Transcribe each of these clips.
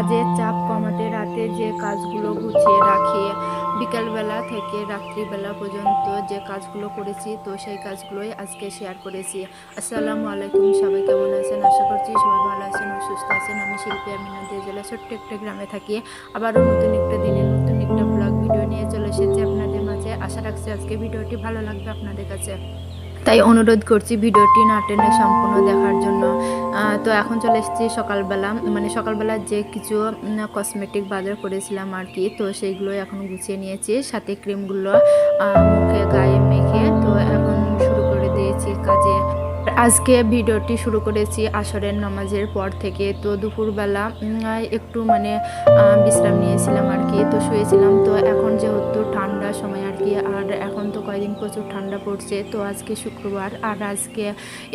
কাজের চাপ কমাতে রাতে যে কাজগুলো গুছিয়ে রাখি, বিকালবেলা থেকে রাত্রিবেলা পর্যন্ত যে কাজগুলো করেছি, তো সেই কাজগুলোই আজকে শেয়ার করেছি। আসসালামু আলাইকুম, সবাই কেমন আছেন? আশা করছি সবাই ভালো আছেন সুস্থ আছেন। আমি শিল্পী আমিনা দিয়ে জেলা ছোট্ট একটা গ্রামে থাকি। আবারও নতুন একটা দিনে নতুন একটা ব্লগ ভিডিও নিয়ে চলে এসেছি আপনাদের মাঝে। আশা রাখছি আজকে ভিডিওটি ভালো লাগবে আপনাদের কাছে। তাই অনুরোধ করছি ভিডিওটি না টেনে সম্পূর্ণ দেখার জন্য। তো এখন চলে এসেছি সকালবেলা। মানে সকালবেলা যে কিছু কসমেটিক বাজার করেছিলাম আর কি, তো সেইগুলো এখন গুছিয়ে নিয়েছি। সাথে ক্রিমগুলো মুখে, গায়ে আজকে ভিডিওটি শুরু করেছি আসরের নামাজের পর থেকে। তো দুপুরবেলা একটু মানে বিশ্রাম নিয়েছিলাম আর কি। তো শুয়েছিলাম। তো এখন যেহেতু ঠান্ডা সময় আর কি, আর এখন তো কয়েকদিন প্রচুর ঠান্ডা পড়ছে, তো আজকে শুক্রবার। আর আজকে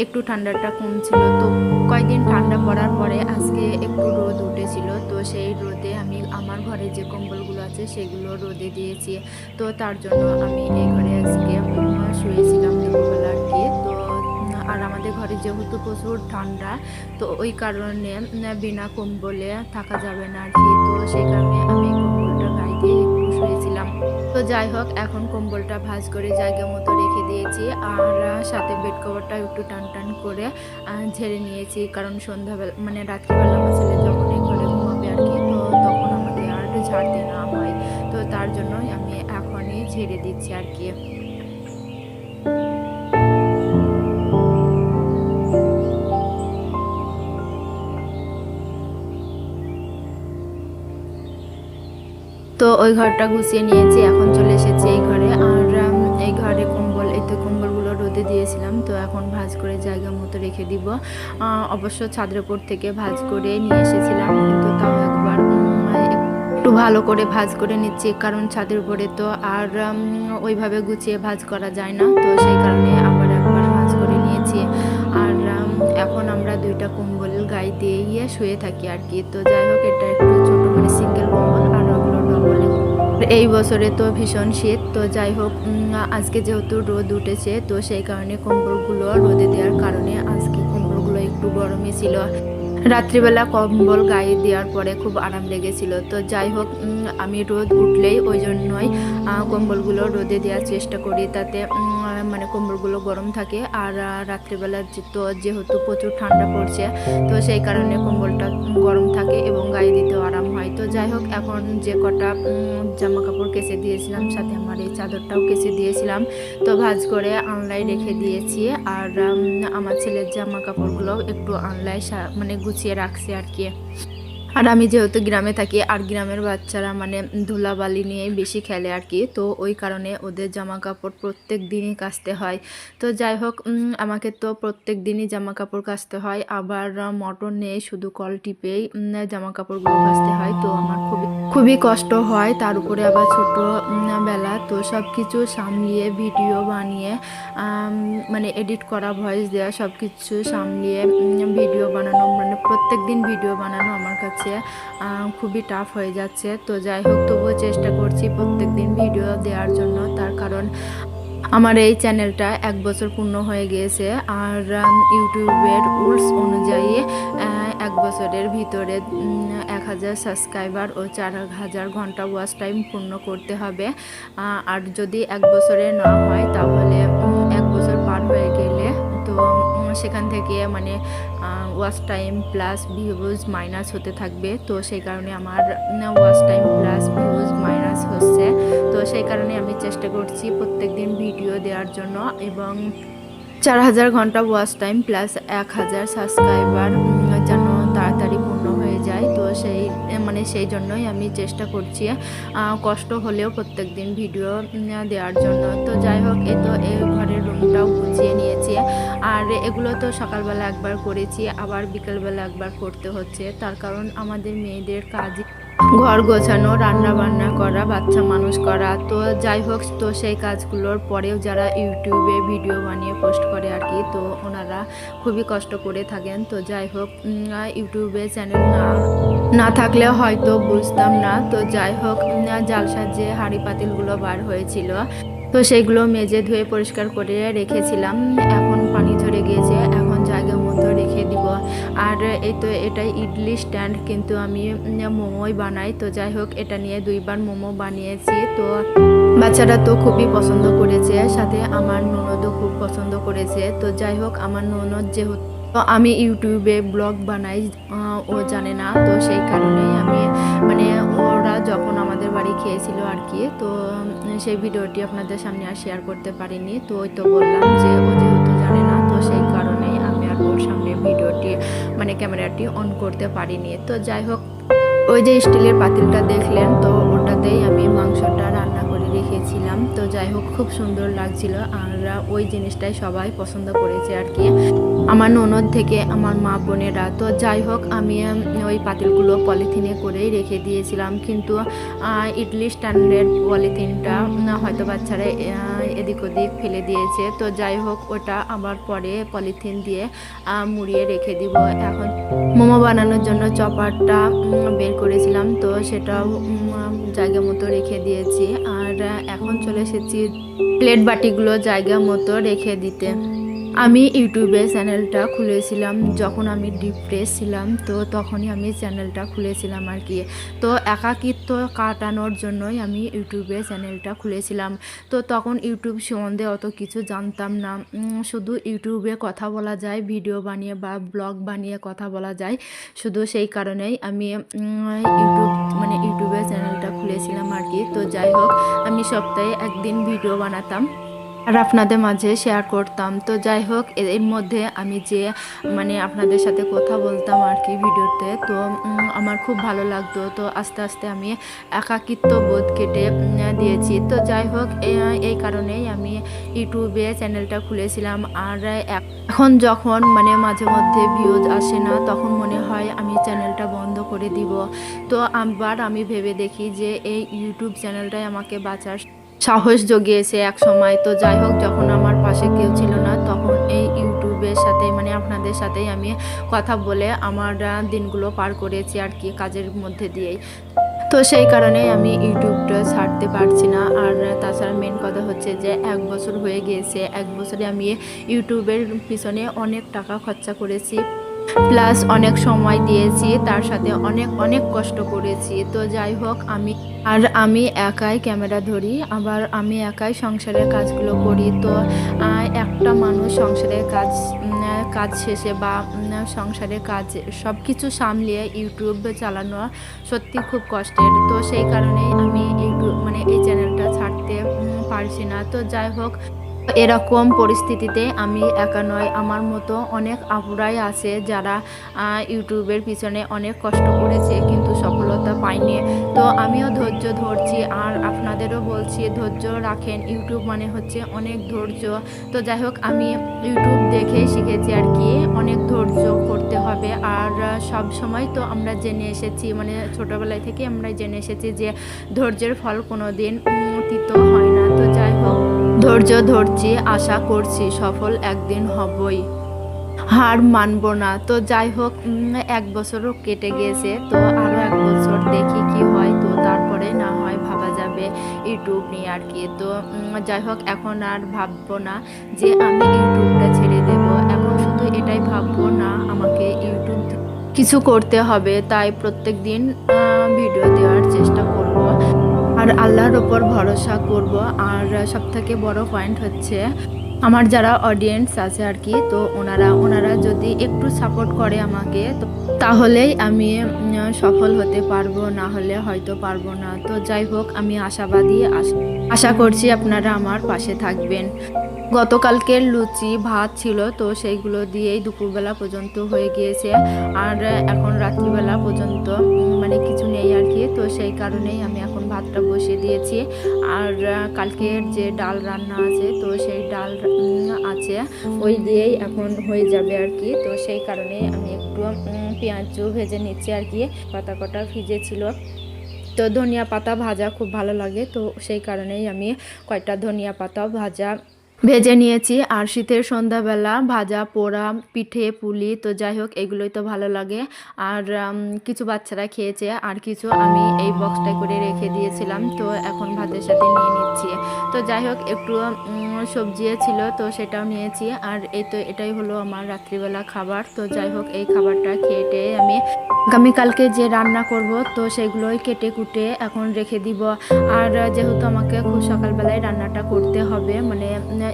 একটু ঠান্ডাটা কম ছিল তো কয়েকদিন ঠান্ডা পড়ার পরে আজকে একটু রোদ উঠেছিল। তো সেই রোদে আমি আমার ঘরে যে কম্বলগুলো আছে সেগুলো রোদে দিয়েছি। তো তার জন্য আমি এই ঘরে আজকে শুয়েছিলাম দুপুরবেলা আর কি। আর আমাদের ঘরে যেহেতু প্রচুর ঠান্ডা, তো ওই কারণে বিনা কম্বলে থাকা যাবে না আর কি। তো সেই কারণে আমি কম্বলটা গায়ে দিয়ে একটু শুয়েছিলাম তো যাই হোক, এখন কম্বলটা ভাঁজ করে জায়গা মতো রেখে দিয়েছি আর সাথে বেড কভারটা একটু টান টান করে ঝেড়ে নিয়েছি। কারণ সন্ধ্যাবেলা মানে রাত্রিবেলা আমার ছেলে যখন ঘরে ঘুমাবে আর কি, তো তখন আমাদের আর ঝাড়তে না হয়। তো তার জন্যই আমি এখনই ঝেড়ে দিচ্ছি আর কি। ওই ঘরটা গুছিয়ে নিয়েছি, এখন চলে এসেছি এই ঘরে। আর এই ঘরে কম্বল, এই তো কম্বলগুলো রোদে দিয়েছিলাম, তো এখন ভাঁজ করে জায়গা মতো রেখে দিব। অবশ্য ছাদের উপর থেকে ভাঁজ করে নিয়ে এসেছিলাম, কিন্তু তাও একবার একটু ভালো করে ভাঁজ করে নিচ্ছি, কারণ ছাদের উপরে তো আর ওইভাবে গুছিয়ে ভাঁজ করা যায় না, তো সেই কারণে আবার একবার ভাঁজ করে নিয়েছি। আর এখন আমরা দুইটা কম্বল গায়ে দিয়ে শুয়ে থাকি আর কি, তো যাই হোক, এটা একটু ছোট মানে সিঙ্গেল কম্বল আর এই বছরে তো ভীষণ শীত, তো যাই হোক আজকে যেহেতু রোদ উঠেছে, তো সেই কারণে কম্বলগুলো রোদে দেওয়ার কারণে আজকে কম্বলগুলো একটু গরমে ছিল। রাত্রিবেলা কম্বল গায়ে দেওয়ার পরে খুব আরাম লেগেছিল। তো যাই হোক আমি রোদ উঠলেই ওই জন্যই কম্বলগুলো রোদে দেওয়ার চেষ্টা করি, তাতে মানে কম্বলগুলো গরম থাকে আর রাত্রিবেলা তো যেহেতু প্রচুর ঠান্ডা পড়ছে, তো সেই কারণে কম্বলটা গরম থাকে এবং গায়ে দিতেও আরাম হয়। তো যাই হোক, এখন যে কটা জামা কাপড় কেচে দিয়েছিলাম, সাথে আমার এই চাদরটাও কেচে দিয়েছিলাম। তো ভাজ করে আনলাই রেখে দিয়েছি আর আমার ছেলের জামা কাপড়গুলো একটু আনলাই মানে গুছিয়ে রাখছি আর কি। আর আমি যেহেতু গ্রামে থাকি, আর গ্রামের বাচ্চারা মানে ধুলাবালি নিয়েই বেশি খেলে আর কি, তো ওই কারণে ওদের জামা কাপড় প্রত্যেক দিনই কাচতে হয়। তো যাই হোক আমাকে তো প্রত্যেক দিনই জামা কাপড় কাচতে হয়, আবার মটর নেই শুধু কল টিপেই জামা কাপড়গুলো কাচতে হয়, তো আমার খুবই খুবই কষ্ট হয়। তার উপরে আবার ছোট বেলা, তো সব কিছু সামলিয়ে, ভিডিও বানিয়ে মানে এডিট করা, ভয়েস দেওয়া সব কিছু সামলিয়ে ভিডিও বানানো মানে প্রত্যেক দিন ভিডিও বানানো আমার কাছে আহ, খুবই টাফ হয়ে যাচ্ছে। তো যাই হোক তবুও চেষ্টা করছি প্রত্যেক দিন ভিডিও দেওয়ার জন্য। তার কারণ আমার এই চ্যানেলটা এক বছর পূর্ণ হয়ে গিয়েছে। আর ইউটিউবের রুলস অনুযায়ী এক বছরের ভিতরে এক হাজার সাবস্ক্রাইবার ও চার হাজার ঘণ্টা ওয়াচ টাইম পূর্ণ করতে হবে। আর যদি এক বছরে না হয় তাহলে সেখান থেকে মানে watch time plus views minus হতে থাকবে। তো সেই কারণে আমার watch time plus views minus হচ্ছে। তো সেই কারণে আমি চেষ্টা করছি প্রত্যেক দিন ভিডিও দেওয়ার জন্য এবং চার হাজার ঘণ্টা ওয়াচ টাইম প্লাস এক হাজার সাবস্ক্রাইবার সেই মানে সেই জন্যই আমি চেষ্টা করছি কষ্ট হলেও প্রত্যেক দিন ভিডিও দেওয়ার জন্য। তো যাই হোক, এ তো এই ঘরের রুমটাও গুছিয়ে নিয়েছি। আর এগুলো তো সকালবেলা একবার করেছি, আবার বিকেলবেলা একবার করতে হচ্ছে। তার কারণ আমাদের মেয়েদের কাজ ঘর গোছানো রান্না বান্না করা, বাচ্চা মানুষ করা। তো যাই হোক, তো সেই কাজগুলোর পরেও যারা ইউটিউবে ভিডিও বানিয়ে পোস্ট করে আর কি, তো ওনারা খুবই কষ্ট করে থাকেন। তো যাই হোক ইউটিউবে চ্যানেল না না থাকলে হয়তো বুঝতাম না। তো যাই হোক জালসার যে হাঁড়ি পাতিলগুলো বার হয়েছিল। তো সেইগুলো মেজে ধুয়ে পরিষ্কার করে রেখেছিলাম। এখন পানি ঝরে গিয়েছে, এখন জায়গা মতো রেখে দিব। আর এই তো এটা ইডলি স্ট্যান্ড, কিন্তু আমি মোমোই বানাই। তো যাই হোক, এটা নিয়ে দুইবার মোমো বানিয়েছি। তো বাচ্চারা তো খুবই পছন্দ করেছে, সাথে আমার ননদও খুব পছন্দ করেছে। তো যাই হোক, আমার ননদ যেহেতু, তো আমি ইউটিউবে ব্লগ বানাই ও জানে না। তো সেই কারণেই আমি মানে ওরা যখন আমাদের বাড়ি খেয়েছিল আর কি, তো সেই ভিডিওটি আপনাদের সামনে আর শেয়ার করতে পারিনি। তো ওই তো বললাম যে ও যেহেতু জানে না, তো সেই ভিডিওটি মানে ক্যামেরাটি অন করতে পারিনি। তো যাই হোক, ওই যে স্টিলের পাতিলটা দেখলেন, তো ওটাতেই আমি মাংসটা রান্না রেখেছিলাম তো যাই হোক, খুব সুন্দর লাগছিল। আর ওই জিনিসটাই সবাই পছন্দ করেছে আর কি। আমার ননদ থেকে আমার মা বোনেরা। তো যাই হোক, আমি ওই পাতিলগুলো পলিথিনে করেই রেখে দিয়েছিলাম। কিন্তু ইডলি স্ট্যান্ডের পলিথিনটা হয়তো বাচ্চারা এদিক ওদিক ফেলে দিয়েছে। তো যাই হোক, ওটা আবার পরে পলিথিন দিয়ে মুড়িয়ে রেখে দিব। এখন মোমো বানানোর জন্য চপারটা বের করেছিলাম। তো সেটাও জায়গা মতো রেখে দিয়েছি। আর এখন চলে এসেছি প্লেট বাটিগুলো জায়গা মতো রেখে দিতে। আমি ইউটিউবে চ্যানেলটা খুলেছিলাম, যখন আমি ডিপ্রেস ছিলাম, তো তখনই আমি চ্যানেলটা খুলেছিলাম আর কি। তো একাকিত্ব কাটানোর জন্যই আমি ইউটিউবে চ্যানেলটা খুলেছিলাম। তো তখন ইউটিউব সম্বন্ধে অত কিছু জানতাম না। শুধু ইউটিউবে কথা বলা যায়, ভিডিও বানিয়ে বা ব্লগ বানিয়ে কথা বলা যায়। শুধু সেই কারণেই আমি ইউটিউব মানে ইউটিউবে চ্যানেলটা খুলেছিলাম আর কি। তো যাই হোক, আমি সপ্তাহে একদিন ভিডিও বানাতাম। আর আপনাদের মাঝে শেয়ার করতাম। তো যাই হোক এর মধ্যে আমি যে মানে আপনাদের সাথে কথা বলতাম আর কি ভিডিওতে, তো আমার খুব ভালো লাগতো। তো আস্তে আস্তে আমি একাকিত্ব বোধ কেটে দিয়েছি। তো যাই হোক এই কারণেই আমি ইউটিউবে চ্যানেলটা খুলেছিলাম। আর এখন যখন মানে মাঝে মধ্যে ভিউজ আসে না, তখন মনে হয় আমি চ্যানেলটা বন্ধ করে দিব। তো আবার আমি ভেবে দেখি যে, এই ইউটিউব চ্যানেলটাই আমাকে বাঁচার সাহস জগিয়েছে এক সময়। তো যাই হোক, যখন আমার পাশে কেউ ছিল না, তখন এই ইউটিউবের সাথে মানে আপনাদের সাথেই আমি কথা বলে আমার দিনগুলো পার করেছি আর কি কাজের মধ্যে দিয়েই। তো সেই কারণে আমি ইউটিউবটা ছাড়তে পারছি না। আর তাছাড়া মেন কথা হচ্ছে যে, এক বছর হয়ে গিয়েছে। এক বছরে আমি ইউটিউবের পিছনে অনেক টাকা খরচা করেছি। প্লাস অনেক সময় দিয়েছি, তার সাথে অনেক অনেক কষ্ট করেছি। তো যাই হোক, আমি, আর আমি একাই ক্যামেরা ধরি, আবার আমি একাই সংসারের কাজগুলো করি। তো একটা মানুষ সংসারের কাজ কাজ শেষে বা সংসারের কাজ সব কিছু সামলিয়ে ইউটিউব চালানো সত্যি খুব কষ্টের। তো সেই কারণেই আমি ইউটিউব মানে এই চ্যানেলটা ছাড়তে পারছি না। তো যাই হোক এরকম পরিস্থিতিতে আমি একা নয় আমার মতো অনেক আপুরাই আছে যারা ইউটিউবের পিছনে অনেক কষ্ট করেছে কিন্তু সফলতা পায়নি। তো আমিও ধৈর্য ধরছি আর আপনাদেরও বলছি ধৈর্য রাখেন। ইউটিউব মানে হচ্ছে অনেক ধৈর্য। তো যাই হোক, আমি ইউটিউব দেখেই শিখেছি আর কি, অনেক ধৈর্য করতে হবে। আর সব সময় তো আমরা জেনে এসেছি মানে ছোটোবেলায় থেকে আমরা জেনে এসেছি যে ধৈর্যের ফল কোনো দিন তিত হয় না। তো যাই হোক। ধৈর্য ধরছি, আশা করছি সফল একদিন হবই। হার মানব না। তো যাই হোক এক বছরও কেটে গিয়েছে তো আরও এক বছর দেখি কি হয়। তো তারপরে না হয় ভাবা যাবে ইউটিউব নিয়ে আর কি। তো যাই হোক, এখন আর ভাববো না যে আমি ইউটিউবটা ছেড়ে দেব। এখন শুধু এটাই ভাববো না, আমাকে ইউটিউব কিছু করতে হবে। তাই প্রত্যেক দিন ভিডিও দেওয়ার চেষ্টা করব। আর আল্লাহর ওপর ভরসা করব। আর সবথেকে বড় পয়েন্ট হচ্ছে আমার যারা অডিয়েন্স আছে আর কি, তো ওনারা ওনারা যদি একটু সাপোর্ট করে আমাকে, তো তাহলেই আমি সফল হতে পারব, না হলে হয়তো পারব না। তো যাই হোক, আমি আশাবাদী আশ- করছি আপনারা আমার পাশে থাকবেন। গতকালকের লুচি, ভাত ছিল, তো সেইগুলো দিয়েই দুপুরবেলা পর্যন্ত হয়ে গিয়েছে। আর এখন রাত্রিবেলা পর্যন্ত মানে কিছু নেই আর কি, তো সেই কারণেই আমি এখন ভাতটা বসিয়ে দিয়েছি। আর কালকের যে ডাল রান্না আছে, তো সেই ডাল আছে, ওই দিয়েই এখন হয়ে যাবে আর কি। তো সেই কারণে আমি একটু পেঁয়াজও ভেজে নিচ্ছি আর কি, পাতা কটা ভিজে ছিল। তো ধনিয়া পাতা ভাজা খুব ভালো লাগে, তো সেই কারণেই আমি কয়টা ধনিয়া পাতা ভাজা ভেজে নিয়েছি। আর শীতের সন্ধ্যাবেলা ভাজা, পোড়া, পিঠে, পুলি, তো যাই হোক, এগুলোই তো ভালো লাগে। আর কিছু বাচ্চারা খেয়েছে, আর কিছু আমি এই বক্সটা করে রেখে দিয়েছিলাম। তো এখন ভাতের সাথে নিয়ে নিচ্ছি। তো যাই হোক, একটু সবজি ছিল, তো সেটাও নিয়েছি। আর এই তো এটাই হলো আমার রাত্রিবেলা খাবার। তো যাই হোক, এই খাবারটা খেয়ে আমি আগামীকালকে যে রান্না করব, তো সেগুলোই কেটে কুটে এখন রেখে দিব। আর যেহেতু আমাকে খুব সকালবেলায় রান্নাটা করতে হবে মানে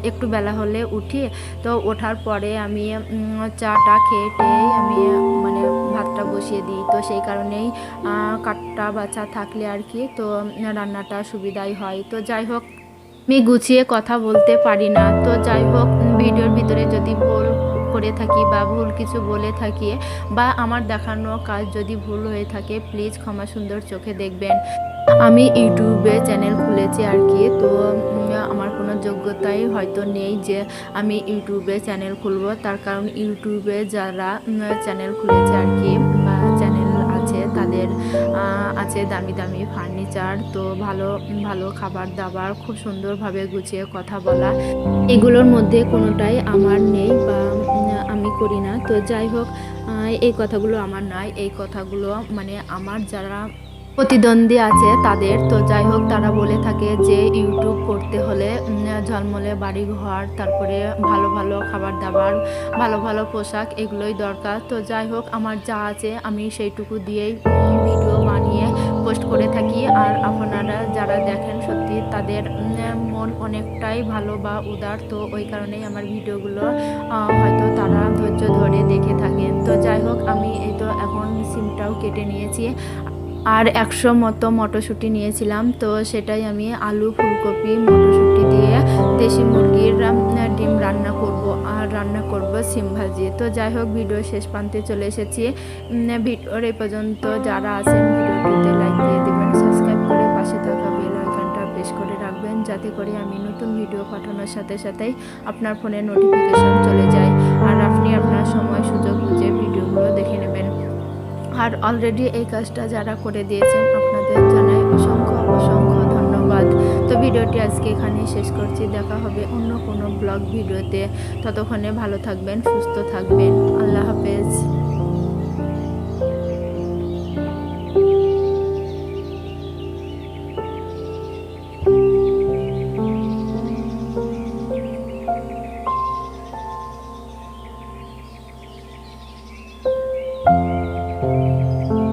একটু বেলা হলে উঠি, তো ওঠার পরে আমি চাটা খেয়ে টেয়ে আমি মানে ভাতটা বসিয়ে দিই। তো সেই কারণেই কাঠটা বাচ্চা থাকলে আর কি, তো রান্নাটা সুবিধাই হয়। তো যাই হোক আমি গুছিয়ে কথা বলতে পারি না। তো যাই হোক, ভিডিওর ভিতরে যদি ভুল করে থাকি বা ভুল কিছু বলে থাকি বা আমার দেখানো কাজ যদি ভুল হয়ে থাকে প্লিজ ক্ষমা সুন্দর চোখে দেখবেন। আমি ইউটিউবে চ্যানেল খুলেছি আর কি, তো আমার কোনো যোগ্যতাই হয়তো নেই যে আমি ইউটিউবে চ্যানেল খুলবো। তার কারণ ইউটিউবে যারা চ্যানেল খুলেছে আর কি তাদের আছে দামি দামি ফার্নিচার। তো ভালো ভালো খাবার দাবার, খুব সুন্দরভাবে গুছিয়ে কথা বলা। এগুলোর মধ্যে কোনোটাই আমার নেই বা আমি করি না। তো যাই হোক এই কথাগুলো আমার নয় এই কথাগুলো মানে আমার যারা প্রতিদ্বন্দ্বী আছে তাদের। তো যাই হোক, তারা বলে থাকে যে ইউটিউব করতে হলে ঝলমলে বাড়ি ঘর তারপরে ভালো ভালো খাবার দাবার ভালো ভালো পোশাক এগুলোই দরকার। তো যাই হোক, আমার যা আছে আমি সেইটুকু দিয়েই ভিডিও বানিয়ে পোস্ট করে থাকি। আর আপনারা যারা দেখেন সত্যি তাদের মন অনেকটাই ভালো বা উদার। তো ওই কারণেই আমার ভিডিওগুলো হয়তো তারা ধৈর্য ধরে দেখে থাকেন। তো যাই হোক, আমি এই তো এখন সিমটাও কেটে নিয়েছি। আর একশো মতো মটরশুঁটি নিয়েছিলাম। তো সেটাই আমি আলু, ফুলকপি, মটরশুঁটি দিয়ে দেশি মুরগির ডিম রান্না করব আর রান্না করব সিম ভাজি। তো যাই হোক, ভিডিও শেষ প্রান্তে চলে এসেছি। ভিডিওর এই পর্যন্ত যারা আছেন ভিডিওটিতে লাইক দিয়ে দেবেন সাবস্ক্রাইব করে পাশে থাকা বেল আইকনটা প্রেস করে রাখবেন যাতে করে আমি নতুন ভিডিও পাঠানোর সাথে সাথেই আপনার ফোনে নোটিফিকেশন চলে যায় আর আপনি আপনার সময় সুযোগ বুঝে ভিডিওগুলো দেখে নেবেন। আর অলরেডি এই কাজটা যারা করে দিয়েছেন, আপনাদের জানাই অসংখ্য অসংখ্য ধন্যবাদ। তো ভিডিওটি আজকে এখানেই শেষ করছি। দেখা হবে অন্য কোনো ব্লগ ভিডিওতে। ততক্ষণে ভালো থাকবেন, সুস্থ থাকবেন। আল্লাহ হাফেজ।